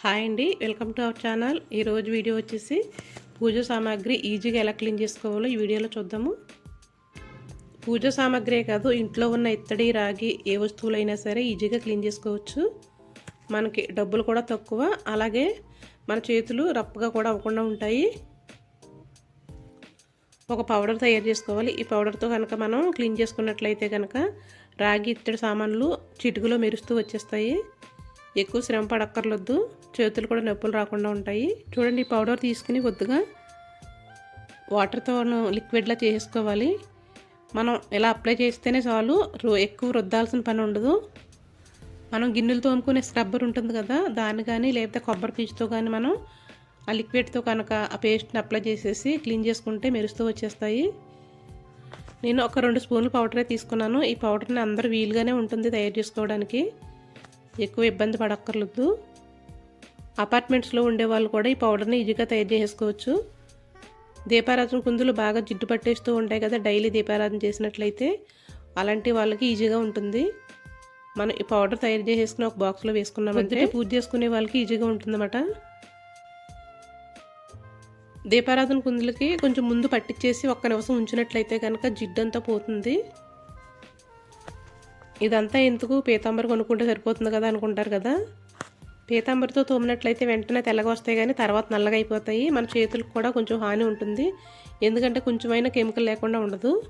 Hi అండి welcome to our channel. ఈరోజు video వచ్చేసి పూజ సామాగ్రి ఈజీగా ఎలా క్లీన్ చేసుకోవాలో ఈ వీడియోలో చూద్దాము. పూజ సామాగ్రి కాదు ఇంట్లో ఉన్న ఇత్తడి రాగి ఏ వస్తువులైనా సరే ఈజీగా క్లీన్ చేసుకోవచ్చు. మనకి డబ్బులు కూడా తక్కువ అలాగే మన చేతులు రప్పగా కూడా అవ్వకుండా ఉంటాయి. ఒక పౌడర్ తయారు చేసుకోవాలి. ఈ పౌడర్తో కనుక మనం క్లీన్ చేసుకున్నట్లయితే కనుక రాగి ఇత్తడి సామాన్లు చిటుకులో మెరుస్తూ వచ్చేస్తాయి. ఎక్కువ శ్రమ పడక్కర్లొద్దు. చేతులు కూడా నొప్పులు రాకుండా ఉంటాయి. చూడండి ఈ పౌడర్ తీసుకుని కొద్దిగా వాటర్తో లిక్విడ్లా చేసుకోవాలి. మనం ఇలా అప్లై చేస్తేనే చాలు. ఎక్కువ రుద్దాల్సిన పని ఉండదు. మనం గిన్నెలు తోముకునే స్క్రబ్బర్ ఉంటుంది కదా దాన్ని కానీ లేకపోతే కొబ్బరి పీచుతో కానీ మనం ఆ లిక్విడ్తో కనుక ఆ పేస్ట్ని అప్లై చేసేసి క్లీన్ చేసుకుంటే మెరుస్తూ వచ్చేస్తాయి. నేను ఒక రెండు స్పూన్లు పౌడరే తీసుకున్నాను. ఈ పౌడర్ని అందరూ వీలుగానే ఉంటుంది తయారు చేసుకోవడానికి. ఎక్కువ ఇబ్బంది పడక్కర్లేదు. అపార్ట్మెంట్స్లో ఉండే వాళ్ళు కూడా ఈ పౌడర్ని ఈజీగా తయారు చేసుకోవచ్చు. దీపారాధన కుందులు బాగా జిడ్డు పట్టేస్తూ ఉంటాయి కదా డైలీ దీపారాధన చేసినట్లయితే అలాంటి వాళ్ళకి ఈజీగా ఉంటుంది. మనం ఈ పౌడర్ తయారు చేసేసుకుని ఒక బాక్స్లో వేసుకున్నామంటే పూజ చేసుకునే వాళ్ళకి ఈజీగా ఉంటుందన్నమాట. దీపారాధన కుందులకి కొంచెం ముందు పట్టించేసి ఒక్క నిమిషం ఉంచినట్లయితే కనుక జిడ్డంతా పోతుంది. ఇదంతా ఎందుకు పీతాంబరి కొనుక్కుంటే సరిపోతుంది కదా అనుకుంటారు కదా? పీతాంబరితో తోమినట్లయితే వెంటనే తెల్లగా వస్తాయి కానీ తర్వాత నల్లగా అయిపోతాయి. మన చేతులకు కూడా కొంచెం హాని ఉంటుంది. ఎందుకంటే కొంచెమైనా కెమికల్ లేకుండా ఉండదు.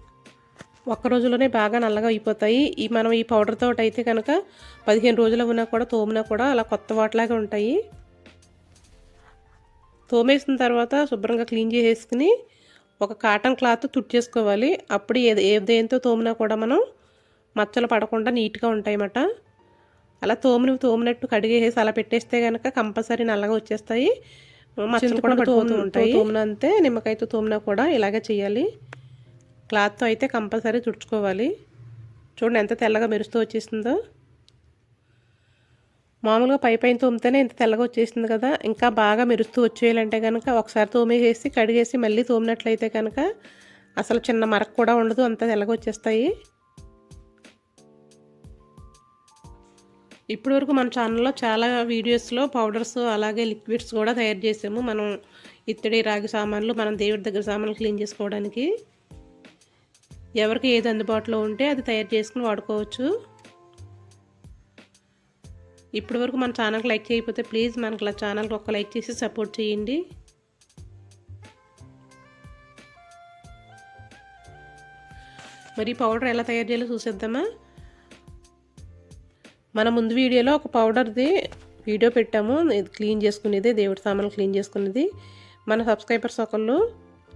ఒక్క రోజులోనే బాగా నల్లగా అయిపోతాయి. ఈ మనం ఈ పౌడర్ తోటి అయితే కనుక పదిహేను రోజులు ఉన్నా కూడా తోమినా కూడా అలా కొత్త వాటిలాగా ఉంటాయి. తోమేసిన తర్వాత శుభ్రంగా క్లీన్ చేసేసుకుని ఒక కాటన్ క్లాత్ తుడిచేసుకోవాలి. అప్పుడు ఏ దేంతో తోమినా కూడా మనం మచ్చలు పడకుండా నీట్గా ఉంటాయన్నమాట. అలా తోమిని తోమినట్టు కడిగేసి అలా పెట్టేస్తే కనుక కంపల్సరీ నల్లగా వచ్చేస్తాయి. మచ్చలు కూడా పడిపోతూ ఉంటాయి. తోమినంతే నిమ్మకాయతో తోమినా కూడా ఇలాగే చేయాలి క్లాత్తో అయితే కంపల్సరీ తుడుచుకోవాలి. చూడండి ఎంత తెల్లగా మెరుస్తూ వచ్చేసిందో. మామూలుగా పై పైన తోమితేనే ఇంత తెల్లగా వచ్చేసింది కదా. ఇంకా బాగా మెరుస్తూ వచ్చేయాలంటే కనుక ఒకసారి తోమేసేసి కడిగేసి మళ్ళీ తోమినట్లయితే కనుక అసలు చిన్న మరక కూడా ఉండదు అంత తెల్లగా వచ్చేస్తాయి. ఇప్పటి వరకు మన ఛానల్లో చాలా వీడియోస్లో పౌడర్స్ అలాగే లిక్విడ్స్ కూడా తయారు చేసాము. మనం ఇత్తడి రాగి సామాన్లు మనం దేవుడి దగ్గర సామాన్లు క్లీన్ చేసుకోవడానికి. ఎవరికి ఏది అందుబాటులో ఉంటే అది తయారు చేసుకుని వాడుకోవచ్చు. ఇప్పటి వరకు మన ఛానల్కి లైక్ చేయకపోతే ప్లీజ్ మనకి ఇలా ఛానల్కి ఒక లైక్ చేసి సపోర్ట్ చేయండి. మరి పౌడర్ ఎలా తయారు చేయాలో చూసేద్దామా? మన ముందు వీడియోలో ఒక పౌడర్ది వీడియో పెట్టాము. క్లీన్ చేసుకునేది దేవుడి సామాన్లు క్లీన్ చేసుకునేది. మన సబ్స్క్రైబర్స్ ఒకళ్ళు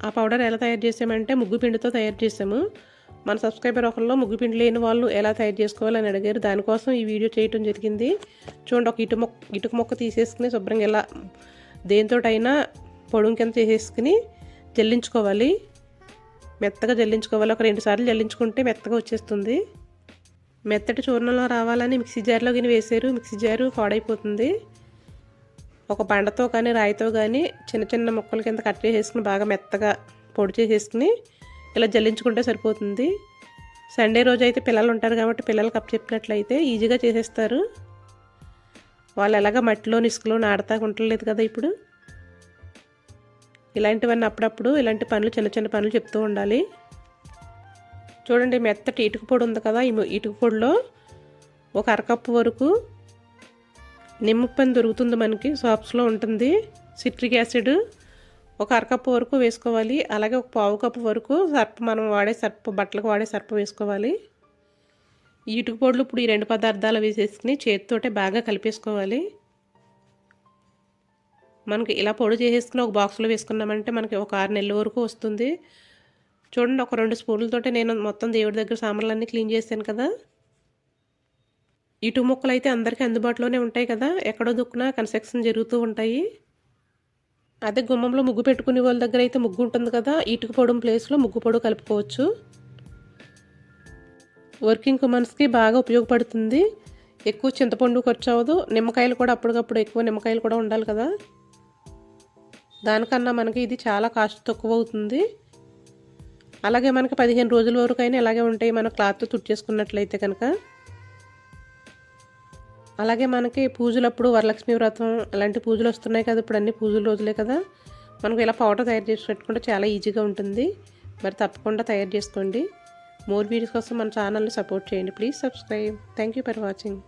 ఆ పౌడర్ ఎలా తయారు చేసామంటే ముగ్గు పిండితో తయారు చేసాము. మన సబ్స్క్రైబర్ ఒకళ్ళు ముగ్గు పిండి లేని వాళ్ళు ఎలా తయారు చేసుకోవాలని అడిగారు. దానికోసం ఈ వీడియో చేయటం జరిగింది. చూడండి ఒక ఇటు మొక్క ఇటుక మొక్క తీసేసుకుని శుభ్రంగా ఎలా దేనితోటైనా పొడుం కింద తీసేసుకుని జల్లించుకోవాలి. మెత్తగా జల్లించుకోవాలి. ఒక రెండు సార్లు జల్లించుకుంటే మెత్తగా వచ్చేస్తుంది. మెత్తటి చూర్ణంలో రావాలని మిక్సీ జార్లో గిని వేసారు మిక్సీ జారు పాడైపోతుంది. ఒక బండతో కానీ రాయితో కానీ చిన్న చిన్న ముక్కల కింద కట్ చేసేసుకుని బాగా మెత్తగా పొడి చేసేసుకుని ఇలా జల్లించుకుంటే సరిపోతుంది. సండే రోజు అయితే పిల్లలు ఉంటారు కాబట్టి పిల్లలు కప్ చెప్పినట్లయితే ఈజీగా చేసేస్తారు. వాళ్ళు ఎలాగ మట్టిలో ఇసుకలో నాడతా ఉండలేదు కదా ఇప్పుడు. ఇలాంటివన్నీ అప్పుడప్పుడు ఇలాంటి పనులు చిన్న చిన్న పనులు చెప్తూ ఉండాలి. చూడండి మెత్తటి ఇటుక పొడి ఉంది కదా ఈ ఇటుక పొడిలో ఒక అరకప్పు వరకు నిమ్మపని దొరుకుతుంది మనకి షాప్స్లో ఉంటుంది. సిట్రిక్ యాసిడ్ ఒక అరకప్పు వరకు వేసుకోవాలి. అలాగే ఒక పావు కప్పు వరకు సర్ప మనం వాడే సర్ప బట్టలకు వాడే సర్ప వేసుకోవాలి. ఈ ఇటుక పొడులు ఇప్పుడు ఈ రెండు పదార్థాలు వేసేసుకుని చేతితోటే బాగా కలిపేసుకోవాలి. మనకి ఇలా పొడి చేసేసుకుని ఒక బాక్స్లో వేసుకున్నామంటే మనకి ఒక ఆరు నెలల వరకు వస్తుంది. చూడండి ఒక రెండు స్పూన్లతోటే నేను మొత్తం దేవుడి దగ్గర సామాన్లన్నీ క్లీన్ చేశాను కదా. ఇటు ముక్కలు అయితే అందరికీ అందుబాటులోనే ఉంటాయి కదా. ఎక్కడో దుక్కున కన్స్ట్రక్షన్ జరుగుతూ ఉంటాయి. అదే గుమ్మంలో ముగ్గు పెట్టుకునే వాళ్ళ దగ్గర అయితే ముగ్గు ఉంటుంది కదా. ఇటుక పొడం ప్లేస్లో ముగ్గు పొడు కలుపుకోవచ్చు. వర్కింగ్ ఉమెన్స్కి బాగా ఉపయోగపడుతుంది. ఎక్కువ చింతపండు ఖర్చు అవ్వదు. నిమ్మకాయలు కూడా అప్పటికప్పుడు ఎక్కువ నిమ్మకాయలు కూడా ఉండాలి కదా. దానికన్నా మనకి ఇది చాలా కాస్ట్ తక్కువ అవుతుంది. అలాగే మనకి పదిహేను రోజుల వరకు అయినా ఇలాగే ఉంటాయి. మన క్లాత్ చేసుకున్నట్లయితే కనుక. అలాగే మనకి పూజలప్పుడు వరలక్ష్మి వ్రతం అలాంటి పూజలు వస్తున్నాయి కదా ఇప్పుడు అన్ని పూజల రోజులే కదా. మనకు ఇలా పౌడర్ తయారు చేసి పెట్టుకుంటే చాలా ఈజీగా ఉంటుంది. మరి తప్పకుండా తయారు చేసుకోండి. మోర్ వీడియోస్ కోసం మన ఛానల్ని సపోర్ట్ చేయండి. Please subscribe. Thank you for watching